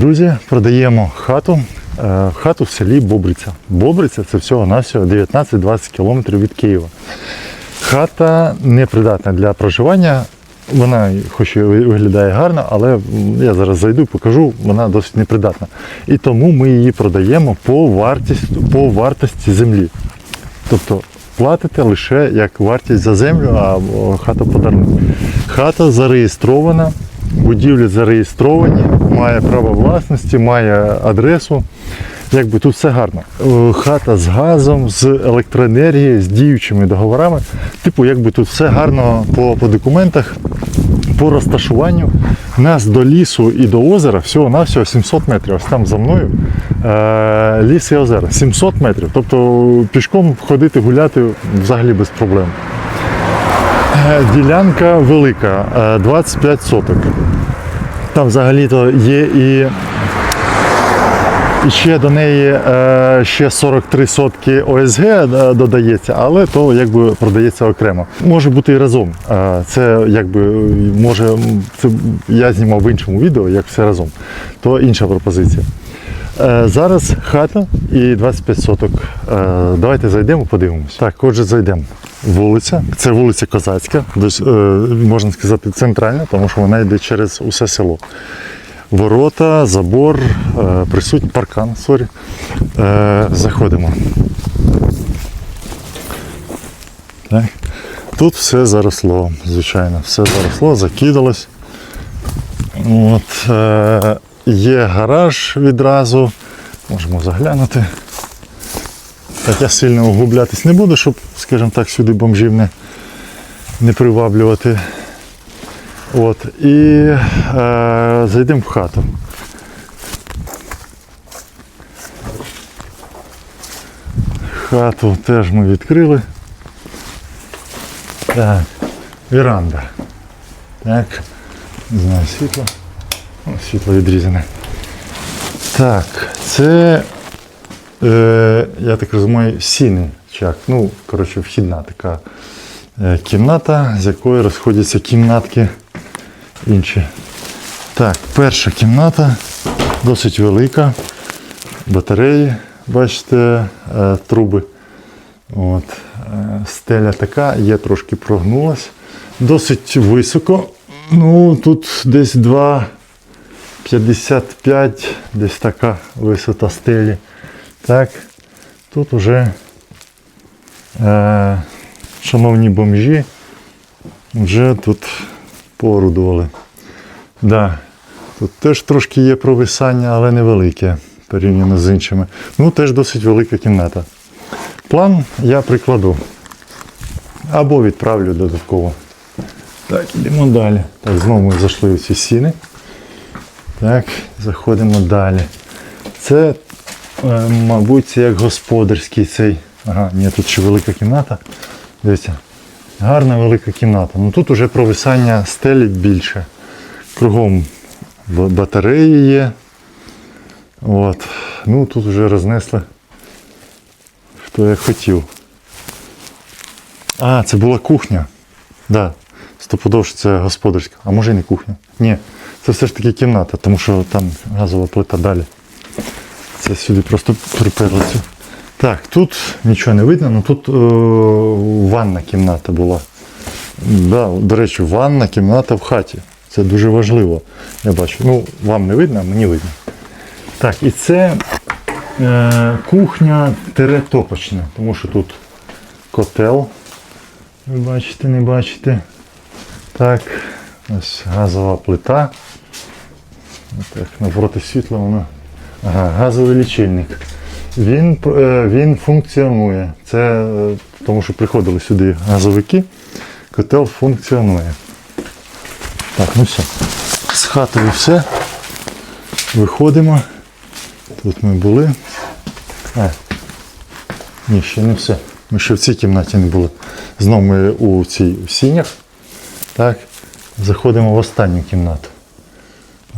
Друзі, продаємо хату. Е, Хату в селі Бобриця. Бобриця це всього навсього 19-20 кілометрів від Києва. Хата непридатна для проживання. Вона, хоч і виглядає гарно, але я зараз зайду, покажу, вона досить непридатна. І тому ми її продаємо по вартості, по вартості землі. Тобто платите лише як вартість за землю, а хата подарунок. Хата зареєстрована, будівлі зареєстровані, має право власності, має адресу. Якби тут все гарно. Е, Хата з газом, з електроенергією, з діючими договорами. Типу, якби тут все гарно по, по документах, по розташуванню. Нас до лісу і до озера всього-навсього 700 метрів. Ось там за мною е, ліс і озера. 700 метрів. Тобто пішком ходити, гуляти взагалі без проблем. Е, Ділянка велика, е, 25 соток. Там взагалі-то є і ще до неї е, ще 43 сотки ОСГ е, додається, але то якби продається окремо. Може бути і разом. Е, це якби е, може це я знімав в іншому відео, як все разом. То інша пропозиція. Е, зараз хата і 25 соток. Е, давайте зайдемо, подивимось. Так, отже, зайдемо. Вулиця. Це вулиця Козацька, е, можна сказати, центральна, тому що вона йде через усе село ворота, забор, е, присутній паркан, сорі. Е, заходимо. Так. Тут все заросло, звичайно, все заросло, закидалось. От, є гараж відразу, можемо заглянути. Так я сильно углублятись не буду, щоб, скажімо так, сюди бомжів не, не приваблювати. От, і е, зайдемо в хату. Хату теж ми відкрили. Так, віранда. Так, не знаю, світло. О, світло відрізане. Так, це, е, я так розумію, сіничак. Ну, коротше, вхідна така е, кімната, з якої розходяться кімнатки інші. Так, перша кімната досить велика. Батареї, бачите, е, труби. От, е, стеля така, є трошки прогнулась. Досить високо. Ну, тут десь 2,55, десь така висота стелі. Так, тут уже, е, шановні бомжі, вже тут поорудували. Да. Тут теж трошки є провисання, але невелике порівняно з іншими. Ну, теж досить велика кімната. План я прикладу. Або відправлю додатково. Так, йдемо далі. Так, знову ми зайшли в ці сіни. Так, заходимо далі. Це, мабуть, це як господарський цей. Ага, ні, тут ще велика кімната. Дивіться. Гарна велика кімната. Ну тут уже провисання стелі більше. Кругом батареї є. От. Ну тут вже рознесли хто як хотів. А, це була кухня. Да. Стопудово, що це господарська. А може і не кухня. Ні, це все ж таки кімната, тому що там газова плита далі. Це сюди просто приперли цю. Так, тут нічого не видно, але тут е, ванна кімната була. Да, до речі, ванна кімната в хаті. Це дуже важливо. Я бачу. Ну, вам не видно, а мені видно. Так, і це е, кухня тире топочна, тому що тут котел. Ви бачите, не бачите. Так, ось газова плита. Так, навпроти світла воно. Ага, газовий лічильник. Він, е, він функціонує. Це е, тому що приходили сюди газовики. Котел функціонує. Так, ну все. З хатою все. Виходимо. Тут ми були. А, ні, ще не все. Ми ще в цій кімнаті не були. Знову ми у цій сінях. Так. Заходимо в останню кімнату.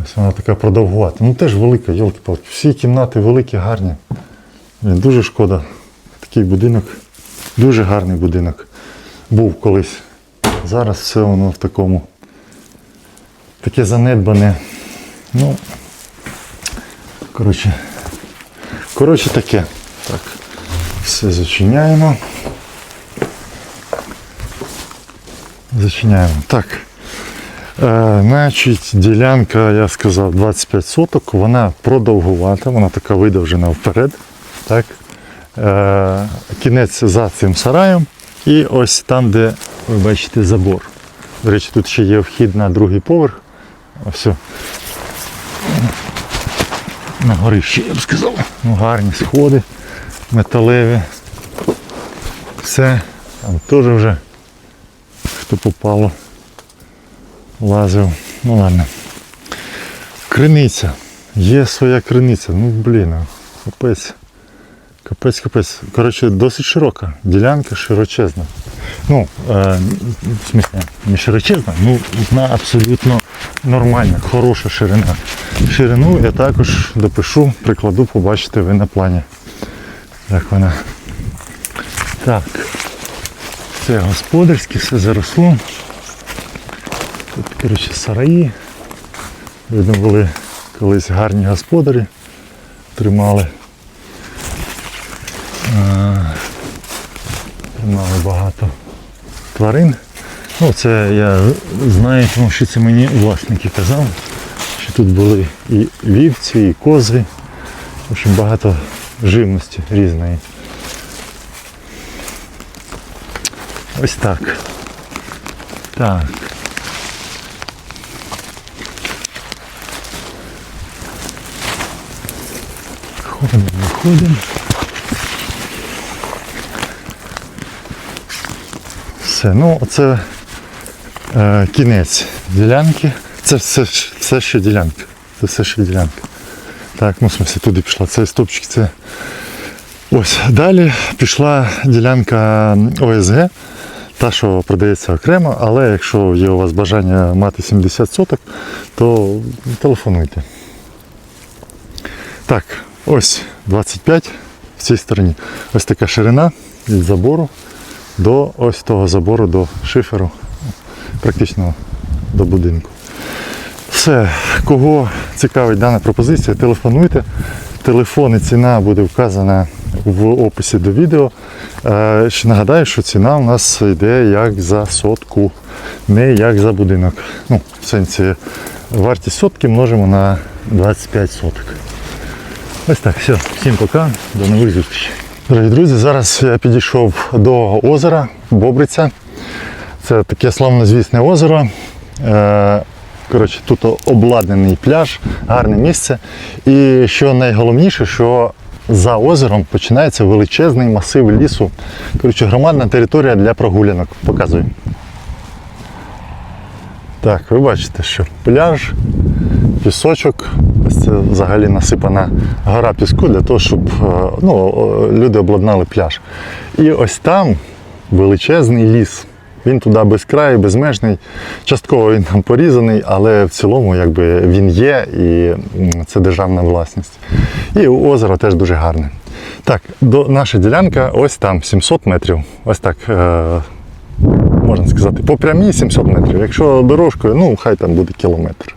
Ось вона така продовгувата. Ну теж велика, йолки палки Всі кімнати великі, гарні. Дуже шкода. Такий будинок. Дуже гарний будинок. Був колись. Зараз все воно в такому. Таке занедбане. Ну, Коротше, коротше таке. Так, все зачиняємо. Зачиняємо. Так. Е, значить, ділянка, я сказав, 25 соток, вона продовгувата, вона така видовжена вперед. Так. Е, кінець за цим сараєм. І ось там, де ви бачите забор. До речі, тут ще є вхід на другий поверх. Ось. На горище, я б сказав. Ну, гарні сходи металеві. Все. Там теж вже хто попало. Лазив. Ну ладно. Криниця. Є своя криниця. Ну блін, капець. Капець, капець. Коротше, досить широка. Ділянка широчезна. Ну, е, в смысле, не широчезна, ну вона абсолютно нормальна, хороша ширина. Ширину я також допишу, прикладу, побачите ви на плані. Як вона. Так. Це господарське, все заросло. Тут, коротше, сараї. Видно, були колись гарні господарі. Тримали. Тримали багато тварин. Ну, це я знаю, тому що це мені власники казали, що тут були і вівці, і кози. В общем, багато живності різної. Ось так. Так. Ходимо, виходимо. Все, ну це е, кінець ділянки. Це все, все ще ділянка. Це все ще ділянка. Так, ну в смысле, туди пішла. Це стопчик, це. Ось. Далі пішла ділянка ОСГ, та, що продається окремо, але якщо є у вас бажання мати 70 соток, то телефонуйте. Так, ось 25 в цій стороні. Ось така ширина від забору до ось того забору до шиферу, практично до будинку. Все, кого цікавить дана пропозиція, телефонуйте. Телефон і ціна буде вказана в описі до відео. Е, ще нагадаю, що ціна у нас йде як за сотку, не як за будинок. Ну, в сенсі вартість сотки множимо на 25 соток. Ось так, все, всім пока, до нових зустрічей. Дорогі друзі, зараз я підійшов до озера Бобриця. Це таке славнозвісне озеро. Е, Коротше, тут обладнаний пляж, гарне місце. І що найголовніше, що за озером починається величезний масив лісу. Коротше, громадна територія для прогулянок. Показую. Так, ви бачите, що пляж, пісочок. Ось це взагалі насипана гора піску для того, щоб е, ну, люди обладнали пляж. І ось там величезний ліс. Він туди без краю, безмежний. Частково він там порізаний, але в цілому якби, він є і це державна власність. І озеро теж дуже гарне. Так, до, наша ділянка ось там 700 метрів. Ось так. Е, можна сказати, по прямій 700 метрів. Якщо дорожкою, ну хай там буде кілометр.